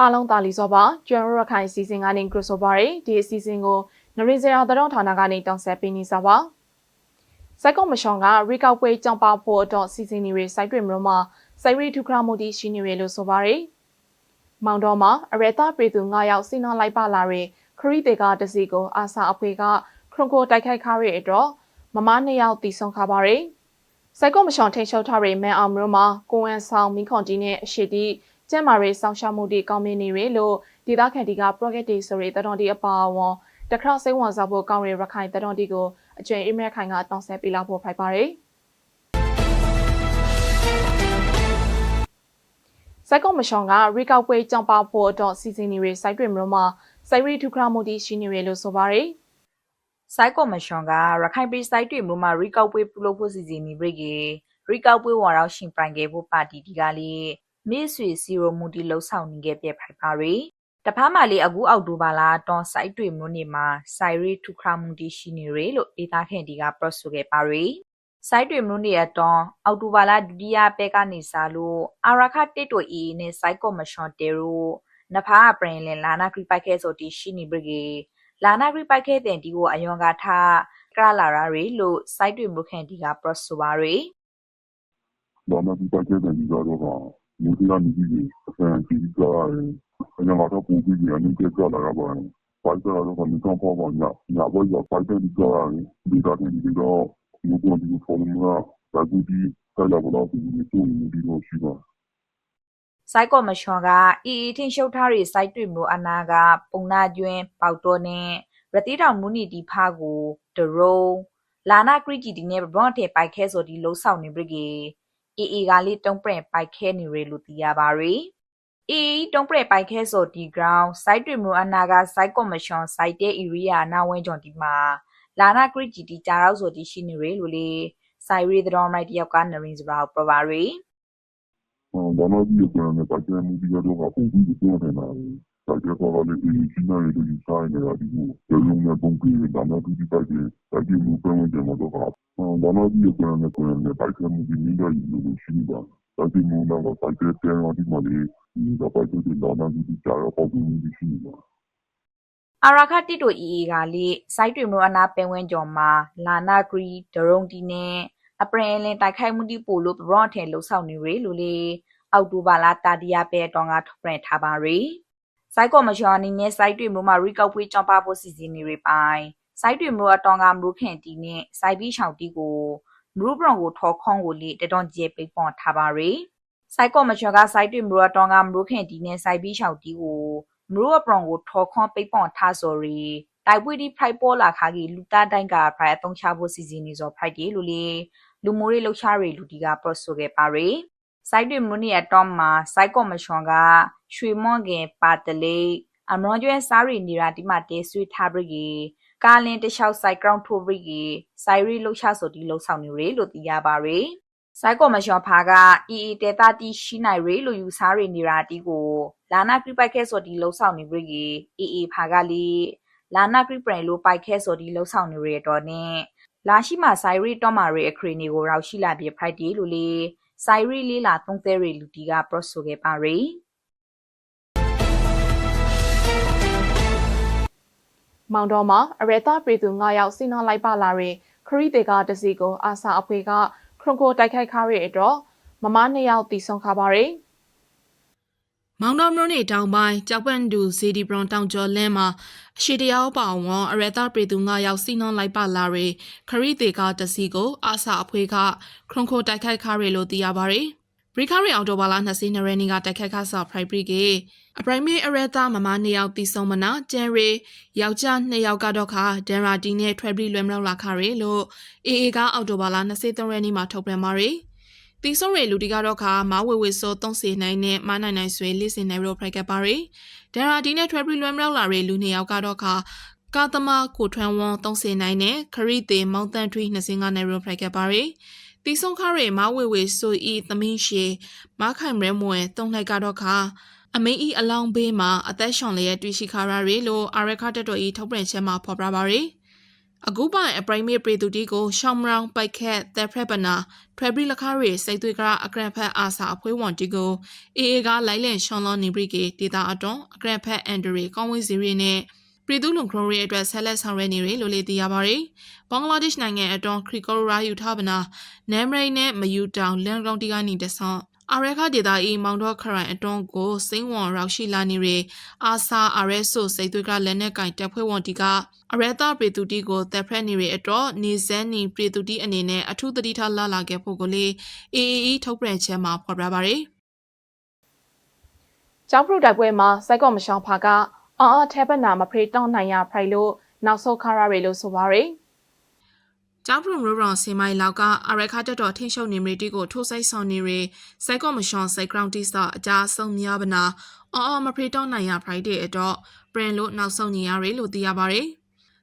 အားလုံးတာလီစောပါကျွမ်းရခိုင်စီစဉ်ကနေကရဆိုပါရီဒီအစီအစဉ်ကိုနရီဇရာသတော်ဌာနကနေတောင်းဆက်ပေးနေစားပါစိုက်ကောမရှင်ကရီကောက်ပွဲကြောင်းပါဖို့အတွက်စီစဉ်နေရစိုက်တွေမျိုးမှာစိုက်ရီထုခရမှုတီရှိနေရလို့ဆိုပါရီမောင်တော်မှာအရတာပြည်သူ9ယောက်စီနောလိုက်ပါလာတဲ့ခရီးတေကတစီကိုအာစာအဖွေကခရုံကိုတိုက်ခိုက်ခါရတဲ့အတွက်မမနှစ်ယောက်တီဆုံးခါပါရီစိုက်ကောမရှင်ထိန်ချုပ်ထားတဲ့မန်အောင်မျိုးမှာကိုဝမ်ဆောင်မိခွန်ကြီးနဲ့အရှိတီ ကျမ်းမာရေးစောင့်ရှောက်မှုတွေကောင်းမင်းနေရလို့ဒေသခံတွေက project တွေဆိုရတဲ့တော်တီအပါအဝင်တခါစိတ်ဝင်စားဖို့ကောင်းရရခိုင်တတော်တီကိုအကျွမ်းအိမရခိုင်ကတောင်းဆက်ပေးလာဖို့ဖိုက်ပါတယ်စက်ကောမရှင်ကရီကောက်ပွဲကြောင်းပါဖို့အတွက်စီစဉ်နေရစိုက်တွေမျိုးမှာစိုက်ရီထုခရမှုတီရှိနေရလို့ဆိုပါတယ်စိုက်ကော်မရှင်ကရခိုင်ပြည်စိုက်တွေမျိုးမှာရီကောက်ပွဲပြုလုပ်ဖို့စီစဉ်နေပြီကေရီကောက်ပွဲဝါရောက်ရှင်ပိုင်ခဲ့ဖို့ပါတီဒီကလေး မေ့ဆွေစီရိုမူတီလှုပ်ဆောင်နေခဲ့ပြဖိုက်ပါရီတဖားမှလေးအခုအောက်တိုဘာလာတွန်စိုက်တွေမျိုးနေမှာစိုက်ရီထုခရမှုတီရှိနေရလို့ဒေတာခင်ဒီကပရော့ဆိုခဲ့ပါရီစိုက်တွေမျိုးနေအတွန်အောက်တိုဘာလာဒုတိယပဲကနေစားလို့အာရခတစ်တိုအီနဲ့စိုက်ကော်မရှင်တေရိုနဖားပရင်လင်လာနာခရီပိုက်ခဲဆိုတီရှိနေပြီကေလာနာဂရိပိုက်ခဲတဲ့ဒီကိုအယွန်ကထားကရလာရာရီလို့ site တွေမခင်ဒီက process ဆိုပါရီဘာမှဒီပတ်တဲ့နေကြတော့ ကလူတွေကနေပြီးအဆန်ကြီးကြရတယ် အရင်ကတော့ပုံပြီးရနေကြကြလာတာပါဖိုက်တာတော့ကနေတော့ပေါ့ပါညာညာဘောရဖိုက်တဲ့ကြရတယ်ဒီကတည်းကတော့ဒီကိုဒီဖုန်းကဒါကူဒီဆက်လာတော့ဒီလိုမျိုးဒီလိုရှိပါ site ကော်မရှင်က EE ထင်ရှုပ်ထားတဲ့ site တွေမျိုးအနာကပုံနာကျွင်း ပေါက်တော်နဲ့ရတိတောင်မူနီတီဖားကို ဒရုံလာနာကရီဂျီဒီနဲ့ဘွန်တဲ့ပိုက်ခဲဆိုဒီလှုပ်ဆောင်နေပြီကေ EE ကလေးတုံးပရင်ပိုက်ခဲနေရလို့သိရပါရီ EE တုံးပရင်ပိုက်ခဲဆိုဒီ ground site တွေမျိုးအနာက site ကော်မရှင် site တဲ့ area နာဝဲကြောင့်ဒီမှာလာနာကရီဂျီဒီကြားတော့ဆိုဒီရှိနေရလို့လေဆိုင်ရီတော်မိုက်တယောက်ကနရင်စရာပရပါရီဘာလို့ဒီပြန်နေပတ်တဲ့မူဒီကတော့ပုံပြီးပြောနေတာ ဒါကြတော့လည်း ဒီရှိနေတယ်ဒီဆိုင်နေတာဒီကိုကျေလုံးနဲ့ပုံပြီးဒါမှဒီပိုက်တဲ့ဒါဒီလူပုံတဲ့မတော့ဘာလို့ဒီပြန်နေပြန်နေပိုက်တဲ့မူဒီမျိုးလို့ရှိနေတာဒါဒီမူတော့ပိုက်တဲ့တဲ့ဒီမလေးဒီတော့ပိုက်တဲ့ဒါမှဒီကြားတော့ပုံပြီးရှိနေတာအာရာခတစ်တို့ EA ကလေစိုက်တွေမျိုးအနာပင်ဝင်းကျော်မှာ လာနာဂရီ ဒရုံတီနဲ့ အပရင်လင်တိုက်ခိုက်မှုတိပို့လို့ဘရော့ထဲလှုပ်ဆောင်နေရလို့လေအောက်တိုဘာလာတာတီယာပဲတောင်းက ထုတ်ပြန်ထားပါရီ စိုက်ကော်မရှင်အနေနဲ့စိုက်တွေမျိုးမှာရီကောက်ပွေးကြောင်းပါဖို့စီစဉ်နေရပိုင်းစိုက်တွေမျိုးအတောင်ကမလို့ခင်တီနဲ့စိုက်ပြီးချောင်တီကိုမရူပရောင်ကိုထော်ခေါင်းကိုလေတတွန်ကျဲပိတ်ပွန်ထားပါရီစိုက်ကော်မရှင်ကစိုက်တွေမျိုးအတောင်ကမလို့ခင်တီနဲ့စိုက်ပြီးချောင်တီကိုမရူအပရောင်ကိုထော်ခေါင်းပိတ်ပွန်ထားစော်ရီတိုက်ပွေးဒီဖရိုက်ပေါ်လာခါကြီးလူသားတိုင်းကဖရိုက်အသုံးချဖို့စီစဉ်နေစောဖရိုက်တီလို့လေလူမိုးရေးလှုပ်ရှားတွေလူတီကပရော့ဆိုခဲ့ပါရီစိုက်တွေမွနီအတော့မှာစိုက်ကော်မ ရှင်ကရွှေမွန်ကင်ပါတလေးအမရွန်ကျွဲစားရီနေရာဒီမှာတဲဆွေးထားပြီးကြီးကာလင်းတလျှောက်စိုက်ကောင်ထိုးပြီးကြီးစိုက်ရီလှုပ်ရှားဆိုဒီလှုပ်ဆောင်နေရလို့သိရပါရီစိုက်ကော်မရှင်ဖာကအီအီတေတာတီရှိနိုင်ရလို့ယူစားရီနေရာတီကိုလာနာပြပိုက်ခဲဆိုဒီလှုပ်ဆောင်နေပြီးကြီးအီအီဖာကလီလာနာပြပရင်လို့ပိုက်ခဲဆိုဒီလှုပ်ဆောင်နေရတော့နဲ့လာရှိမှာဆိုင်ရီတော့မာရီအခရီနေကိုရောက်ရှိလာပြီး Friday လို့လေဆိုင်ရီလေးလာသုံးသေးရီလူတီကပရော့ဆိုခဲ့ပါရီ မောင်တော်မှာအရတာပြည်သူ9ယောက်စီနောလိုက်ပါလာတဲ့ခရီးတေကတစီကိုအာစာအဖွေကခရုံကိုတိုက်ခိုက်ခါရတဲ့အတွက်မမနှစ်ယောက်တီဆုံးခါပါရီမောင်တော်မြို့နယ်တောင်ပိုင်းကြောက်ပန်တူစီဒီဘရွန်တောင်ကျော်လင်းမှာအရှိတရားပေါအောင်ဝန်အရတာပြည်သူ9ယောက်စီနှောင်းလိုက်ပါလာတဲ့ခရီးတေကတစီကိုအာစာအဖွေကခရုံခိုတိုက်ခိုက်ခါရလို့သိရပါရီ ဘရီခရီအော်တိုဘာလာ20ရက်နေ့ကတိုက်ခိုက်ခါစာဖရိုက်ပရီကအပရိုင်မေအရတာမမ2ယောက်တီဆုံးမနာကျန်ရီယောက်ျား2ယောက်ကတော့ခါဒန်ရာတီနဲ့ထွဲပရီလွယ်မလောက်လာခါရလို့အေအေကအော်တိုဘာလာ23ရက်နေ့မှာထုတ်ပြန်ပါရီတီဆုံရလူတီကတော့ခါမဝေဝေစောသုံးစီနိုင်နဲ့မနိုင်နိုင်ဆွေလေးစင်နိုင်ရောဖရိုက်ကပ်ပါရီဒန်ရာတီနဲ့ထွဲပရီလွယ်မလောက်လာရလူ2ယောက်ကတော့ခါကာသမကိုထွန်းဝွန်သုံးစီနိုင်နဲ့ခရီတေမောင်တန်ထွီနှစ်စင်ကနိုင်ရောဖရိုက်ကပ်ပါရီ တီဆုံခရဲမဝေဝေဆိုဤသမင်းရှေမခိုင်ရဲမွဲတုံးလိုက်ကတော့ခါအမင်းဤအလောင်းဘေးမှာအသက်ရှောင်လျက်တွေ့ရှိခါရရီလို့အာရခတက်တော်ဤထုတ်ပြန်ချက်မှာဖော်ပြပါရီအခုပိုင်အပရိမေပရီတူတီကိုရှောင်းမရောင်ပိုက်ခက်သက်ဖရက်ပနာဖရဘရီလခါရီစိတ်သွေးကအကရန်ဖက်အာစာအဖွဲဝန်တီကိုအေအေကလိုက်လင်ရှောင်းလောနီဘရီကေဒေတာအတွန်းအကရန်ဖက်အန်ဒရီကောင်းဝင်းစီရီနဲ့ ပြည်သူ့လုံခရိုရီအတွက်ဆက်လက်ဆောင်ရွက်နေတယ်လို့လည်းသိရပါတယ်။ဘင်္ဂလားဒေ့ရှ်နိုင်ငံအတွန်းခရီကိုရာယူထားပနာနမ်မရိနဲ့မယူတောင်လန်ကောင်တီကနေတဆန်အာရခဒေတာအီမောင်တော့ခရိုင်အတွန်းကိုစိမ့်ဝန်ရောက်ရှိလာနေရအာစာအာရဲဆိုစိတ်သွေးကလက်နဲ့ကင်တပ်ဖွဲ့ဝန်တီကအရဲတာပြည်သူတီကိုတပ်ဖက်နေရအတွက်နေစန်းနီပြည်သူတီအနေနဲ့အထူးသတိထားလာလာခဲ့ဖို့ကိုလေအေအေအီထုတ်ပြန်ချက်မှာဖော်ပြပါတယ်။ကျောင်းပရိုတိုက်ပွဲမှာစိုက်ကော့မရှောင်းဖာက အော်အော်ထဲပနာမဖေးတောင်းနိုင်ရဖိုင်လို့နောက်ဆုံးခါရရီလို့ဆိုပါရယ်ကျောင်းပရုံရိုရောင်စင်မိုင်လောက်ကအာရခါတက်တော်ထိန်ရှုံနေမီတီကိုထိုးဆိုင်ဆောင်နေရစိုက်ကော့မရှွန်စိုက်ဂရောင်းတီစာအကြဆုံးများပနာအော်အော်မဖေးတောင်းနိုင်ရဖိုင်တဲ့အတော့ပရင်လို့နောက်ဆုံးနေရရလို့သိရပါတယ်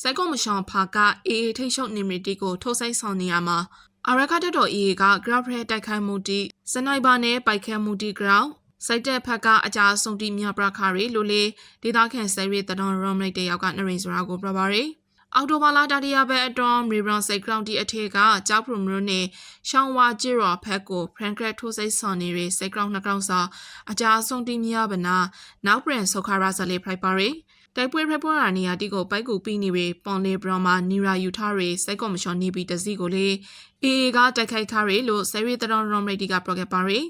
စိုက်ကော့မရှွန်ဖာကအေအေထိန်ရှုံနေမီတီကိုထိုးဆိုင်ဆောင်နေရမှာအာရခါတက်တော်အေအေကဂရပ်ဖရဲတိုက်ခိုက်မှုတီစနိုက်ပါနဲ့ပိုက်ခဲမှုတီဂရောင်း စိုက်တဲ့ဖက်ကအကြအဆုံးတီမြပရခါရီလို့လေဒေတာခန့်ဆယ်ရီတတော်ရောမလိုက်တဲ့ယောက်ကနရိန်စရာကိုပြပါရယ်အော်တိုဘာလာတာတရဘက်အတွန်းမေဘရွန်စိတ်ဂရောင်းတီအထက်ကကြောက်ပရမလို့နဲ့ရှောင်းဝါဂျီရောဖက်ကိုဖရန်ကရက်ထိုးစိတ်ဆွန်နေရစိတ်ဂရောင်းနှကောင်စာအကြအဆုံးတီမြပနာနောက်ပရင်ဆောခါရာဇလေးဖရိုက်ပါရီ တိုက်ပွဲဖက်ပေါ်ရာနေရာတီကိုပိုက်ကူပြီးနေပြီပွန်လေဘရမာနီရာယူထားရီစိတ်ကော်မရှင်နေပြီးတစည်းကိုလေအေအေကတိုက်ခိုက်ခါရီလို့ဆယ်ရီတတော်ရောမရိတီကပရိုဂက်ပါရီ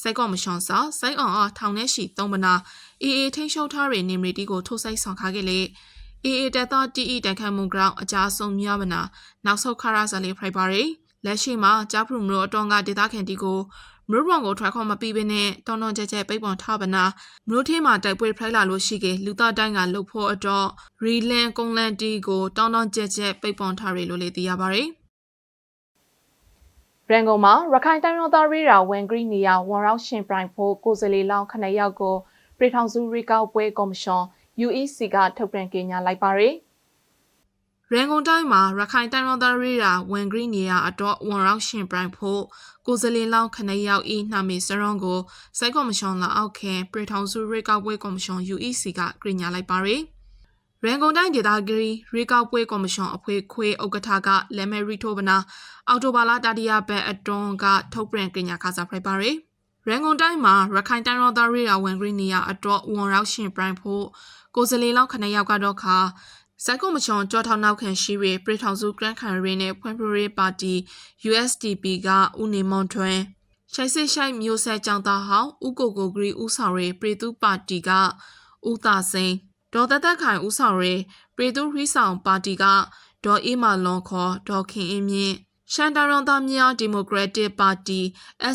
စိုက်ကော့မရှွန်စာစိုက်အောင်အားထောင်နဲ့ရှိသုံးပနာအေအေထိန်ရှုံထားတဲ့နေမီတီကိုထိုးဆိုင်ဆောင်ခါခဲ့လေအေအေတက်တာတီအီတန်ခတ်မှုကြောင့်အကြဆုံးများပနာနောက်ဆုတ်ခါရဇာလေးဖရိုက်ပါရီလက်ရှိမှာကြားဖရူမလို့အတော်ကဒေတာခင်တီကို မလို့ဘောင်ကိုထွက်ခေါ်မပြီးဘဲနဲ့တောင်းတောင်းကြဲကြဲပိတ်ပွန်ထားပနာမလို့ထေးမှာတိုက်ပွဲဖိုက်လာလို့ရှိကေလူသားတိုင်းကလှုပ်ဖို့အတော့ရီလန်ကုန်းလန်တီကိုတောင်းတောင်းကြဲကြဲပိတ်ပွန်ထားရလို့လည်းသိရပါတယ်ရန်ကုန်မှာရခိုင်တိုင်းရောသားရေးရာဝန်ဂရီနီယာဝန်ရောက်ရှင်ပြိုင်ဖို့ကိုယ်စားလှယ်လောင်းခဏယောက်ကို ပြည်ထောင်စုရီကောက်ပွဲကော်မရှင် UEC ကထုတ်ပြန်ကြေညာလိုက်ပါရယ် ရန်ကုန်တိုင်းမှာရခိုင်တိုင်းရောသားရေးရာဝန်ဂရီနေရာအတော့ဝန်ရောက်ရှင်ပြိုင်ဖို့ကိုယ်စလင်လောင်းခဏရောက်ဤနှမီစရွန်ကိုစိုက်ကော်မရှင်လာအောက်ခင်ပြည်ထောင်စုရေကောက်ပွဲကော်မရှင် UEC ကကြေညာလိုက်ပါရယ်ရန်ကုန်တိုင်းဒေသကြီးရေကောက်ပွဲကော်မရှင်အဖွဲ့ခွေဥက္ကဋ္ဌကလက်မဲရီထိုဗနာအော်တိုဘာလာတတိယဘက်အတွန်းကထုတ်ပြန်ကြေညာခါစားဖိုက်ပါရယ်ရန်ကုန်တိုင်းမှာရခိုင်တိုင်းရောသားရေးရာဝန်ဂရီနေရာအတော့ဝန်ရောက်ရှင်ပြိုင်ဖို့ကိုယ်စလင်လောက်ခဏရောက်ကတော့ခါ စိုက်ကောမချွန်ကြောထောက်နောက်ခံရှိရပြည်ထောင်စုဂရန့်ခန်ရီနဲ့ဖွံ့ဖြိုးရေးပါတီ USDP ကဦးနေမွန်ထွန်းရှိုက်စစ်ရှိုက်မျိုးဆက်ကြောင့်သားဟောင်းဦးကိုကိုဂရီဦးဆောင်ရေးပြည်သူပါတီကဦးသာစိန်ဒေါ်သက်သက်ခိုင်ဦးဆောင်ရေးပြည်သူရီဆောင်ပါတီကဒေါ်အေးမာလွန်ခေါ်ဒေါ်ခင်အင်းမြင့်ရှန်တာရွန်သားမြောက်ဒီမိုကရက်တစ်ပါတီ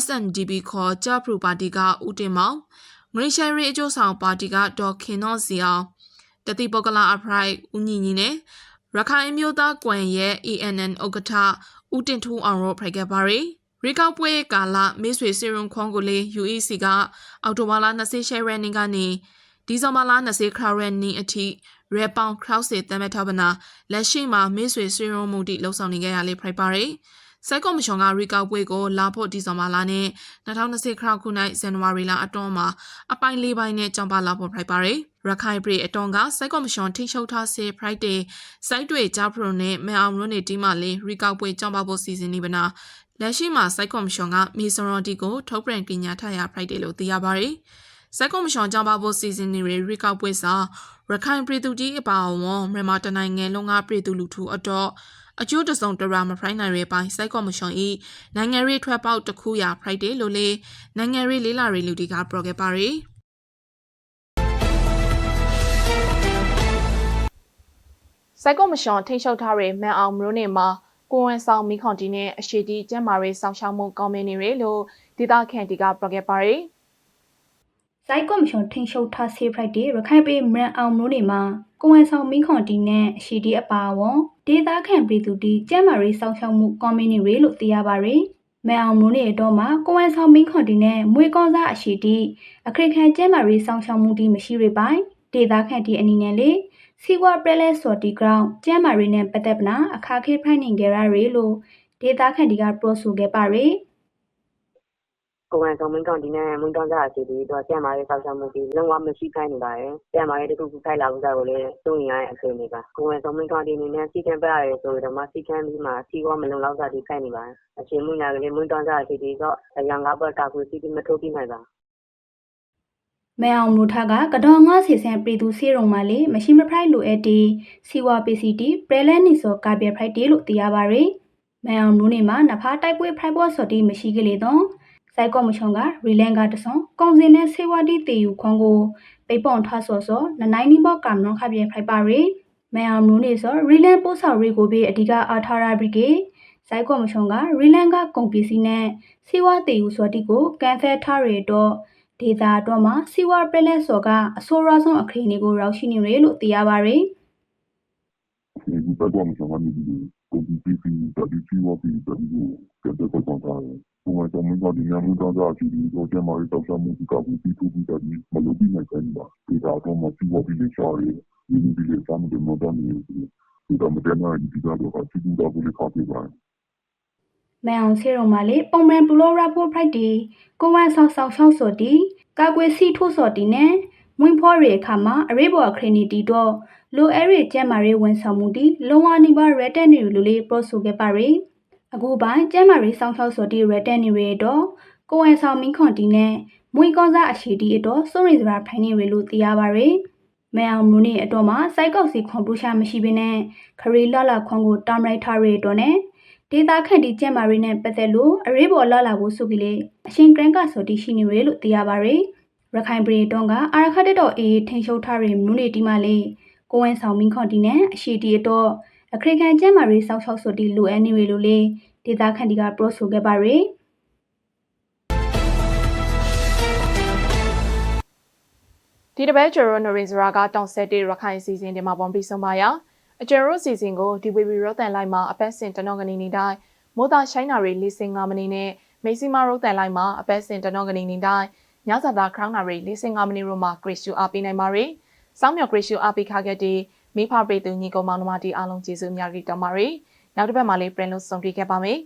SNDP ခေါ်ဂျပရူပါတီကဦးတင်မောင်ငရိရှယ်ရီအကျိုးဆောင်ပါတီကဒေါ်ခင်နော့စီအောင် တတိပုဂ္ဂလအဖရိုက်ဦးညီညီနဲ့ရခိုင်မျိုးသားကွန်ရဲ့ ANN ဥက္ကဋ္ဌဦးတင်ထူးအောင်တို့ဖိုက်ခဲ့ပါရီရီကောက်ပွဲကာလမေးဆွေစီရုံခွန်ကိုလေ UEC ကအော်တိုဘာလ28ရက်နေ့ကနေဒီဇင်ဘာလ20ခရရက်နေ့အထိရဲပေါင်ခရောက်စေတမ်းမဲ့ထပ်ပနာလက်ရှိမှာမေးဆွေစီရုံမှုတိလှုပ်ဆောင်နေကြရလေဖိုက်ပါရီ စိုက်ကော်မရှင်ကရီကောက်ပွဲကိုလာဖို့ဒီဇင်ဘာလနဲ့2020ခရောက်ခုနိုင်ဇန်နဝါရီလအတွင်းမှာအပိုင်း၄ပိုင်းနဲ့ကြောင်းပါလာဖို့ဖိုက်ပါရီရခိုင်ပြည်အတွန်းကစိုက်ကော်မရှင်ထိချုပ်ထားစေ Friday စိုက်တွေကြားပရုံနဲ့မဲအောင်ရုံးနေဒီမှလေးရီကောက်ပွဲကြောင်းပါဖို့စီစဉ်နေပနာလက်ရှိမှာစိုက်ကော်မရှင်ကမီဆိုရော်တီကိုထုတ်ပြန်ကြေညာထားရ Friday လို့သိရပါတယ်။ စိုက်ကော်မရှင်ကြောင်းပါဖို့စီစဉ်နေတဲ့ရီကောက်ပွဲစာရခိုင်ပြည်သူကြီးအပါအဝင်မြန်မာတနိုင်ငံလုံးကပြည်သူလူထုအတော့အကျိုးတစုံတရာမဖိုင်းနိုင်ရဲ့ပိုင်းစိုက်ကော်မရှင်ဤနိုင်ငံရေးထွက်ပေါက်တစ်ခုရာ Friday လို့လေနိုင်ငံရေးလေးလာရေးလူတီကပရိုဂက်ပါရီစိုက်ကော်မရှင်ထိန်းချုပ်ထားတဲ့မန်အောင်မျိုးနေမှာကိုဝန်ဆောင်မိခွန်တီနဲ့အရှိတီကျမ်းမာရေးဆောင်ရှောက်မှုကောင်းမင်းနေရလို့ဒေတာခန်တီကပရိုဂက်ပါရယ် ဇိုက်ကော်မရှင်ထိန်ရှုပ်ထားဆေးဖရိုက်ဒေရခိုင်ပြည်မရန်အောင်မျိုးနေမှာကိုဝန်ဆောင်မင်းခွန်တီနဲ့အရှိတီအပါအဝင်ဒေသခံပြည်သူတီကျမ်းမာရေးစောင့်ရှောက်မှုကွန်မြူနတီလို့သိရပါရယ်မန်အောင်မျိုးနေတော့မှာကိုဝန်ဆောင်မင်းခွန်တီနဲ့မွေကောစားအရှိတီအခရခံကျမ်းမာရေးစောင့်ရှောက်မှုတီမရှိရပိုင်ဒေသခံတီအနေနဲ့လေစီဝါပရလဲစော်တီဂရောင်းကျမ်းမာရေးနဲ့ပတ်သက်ပနာအခါခေဖိုင်နေကြရရလို့ဒေသခံတီကပြောဆိုခဲ့ပါရယ် ကိုယ်ဝန်ဆောင်မင်းကောင်ဒီနဲ့မွန်းတောင်းကြအစီအပြီးတော့ဆရာမရဲ့ဆောက်ရှောက်မှုတွေလုံးဝမရှိခိုင်းနေပါတယ်ဆရာမရဲ့တခုခုခိုက်လာဥစ္စာကိုလည်းသုံးရရဲ့အခြေအနေပါကိုယ်ဝန်ဆောင်မင်းကောင်ဒီအနေနဲ့စီကံပြရတယ်ဆိုတော့မှစီကံပြီးမှစီဝမလုံလောက်တာဒီခိုက်နေပါတယ်အချိန်မွန်းလာကလေးမွန်းတောင်းကြအစီအပြီးတော့ရန်ကားဘက်ကကိုစီတီမထိုးပြနိုင်ပါမဲအောင်မူထကကတော်ငါစီစံပြည်သူစီရုံမှာလေမရှိမဖရိုက်လိုအပ်တီစီဝါပီစီတီပရလဲနီဆိုကာပြဖရိုက်တီလို့သိရပါရယ်မဲအောင်မူနေမှာနဖားတိုက်ပွဲဖရိုက်ဘော့စော်တီမရှိကလေးတော့ စိုက်ကော့မချုံကရီလန်ကတဆွန်ကုံစင်နဲ့ဆေဝါတီတေယူခွန်ကိုပိပွန်ထဆော့ဆော့နနိုင်နီဘော့ကမ်နော်ခပြဖရိုက်ပါရယ်မဲအောင်မူနေဆိုရီလန်ပို့ဆော်ရီကိုဘေးအဓိကအာထာရာဘရီကေစိုက်ကော့မချုံကရီလန်ကကုန်ပစ္စည်းနဲ့ဆေဝါတေယူစော်တီကိုကန်ဆယ်ထားရတော့ဒေတာတော့မှာစီဝါပရက်လက်စော်ကအဆိုးရဆုံးအခရီးတွေကိုရောက်ရှိနေတယ်လို့သိရပါရယ်ဒီဘက်ကတော့မဆောင်ရနေဘူးကိုဒီ ပီပီတတိချီဝပီတတိကိုကတဲ့ပတ်ဆောင်တာကိုယ်ကတော့မင်းကဒီညမင်းတောင်းကြအစီအပြီးတော့ကျမရဲ့တောက်ချမှုကကိုပြီးထူပြီးတတိမလုပ်ပြီးနိုင်တယ်ပါဒီတော့မှစီဝပီလေးချာရီဒီဒီလေးစမ်းတယ်မတော်နေဘူးဒီတော့မတဲ့နိုင်ဒီကတော့အစီအပြီးတော့ကိုလေးခါပြပါမဲအောင်ဆေးရုံမှာလေပုံမှန်ပလိုရာဖိုဖရိုက်တီကိုဝမ်ဆောက်ဆောက်ရှောက်စော်တီကာကွယ်စီထိုးစော်တီနဲ့ မွင်းဖောရီအခါမှာအရေးပေါ်အခရီးနီတီတော့လိုအဲရီကျဲမာရီဝန်ဆောင်မှုတီလုံဝနီပါရက်တက်နေလူလေးပရိုဆိုခဲ့ပါရယ်အခုပိုင်းကျဲမာရီဆောင်းရှောက်စော်တီရက်တက်နေရတော့ကိုဝမ်ဆောင်မင်းခွန်တီနဲ့မွင်းကောစားအရှိတီအတော့စိုးရိမ်စရာဖိုင်နေရလို့သိရပါရယ်မဲအောင်မူနေအတော့မှာစိုက်ကောက်စီခွန်ပူရှာမရှိဘဲနဲ့ခရီလလခွန်ကိုတာမရိုက်ထားရတော့နဲ့ဒေတာခန့်ဒီကျက်မာရီနဲ့ပတ်သက်လို့အရေးပေါ်လာလာဖို့ဆိုပြီးလေအရှင်ဂရန်ကဆိုတီရှိနေရလို့သိရပါရယ် ရခိုင်ပြည်တွန်းကအာရခတ်တော်အေးထိန်ရှုပ်ထားရမနုနေတီမလေးကိုဝင်းဆောင်မင်းခွန်တီနဲ့အရှိတီတော့အခရိကန်ကျက်မာရီစောက်ချောက်ဆိုတီလိုအပ်နေရလို့လေဒေတာခန့်ဒီကပရိုဆိုခဲ့ပါရယ်ဒီတစ်ပတ်ကျော်ရိုနိုရင်ဇရာကတောင်ဆက်တေရခိုင်စီစဉ်တင်မှာပုံပြီးဆုံးပါရအကျော်ရိုစီစဉ်ကိုဒီဝီဗီရောတန်လိုက်မှာအပတ်စဉ်တနော့ကနေနေတိုင်းမိုးသားရှိုင်းနာရီ45မိနစ်နဲ့မေစီမာရောတန်လိုက်မှာအပတ်စဉ်တနော့ကနေနေတိုင်း ညစာသားခရောင်းနာရီ45မိနစ်ရိုမှာဂရစ်ရှူအားပေးနိုင်ပါရယ်စောင်းမြော်ဂရစ်ရှူအားပေးခခဲ့တဲ့မိဖပရိသူညီကောင်မောင်နှမတီအားလုံးကျေးဇူးများကြီးတောင်းပါရယ်နောက်တစ်ပတ်မှာလေးပြန်လို့ဆုံတွေ့ခဲ့ပါမယ်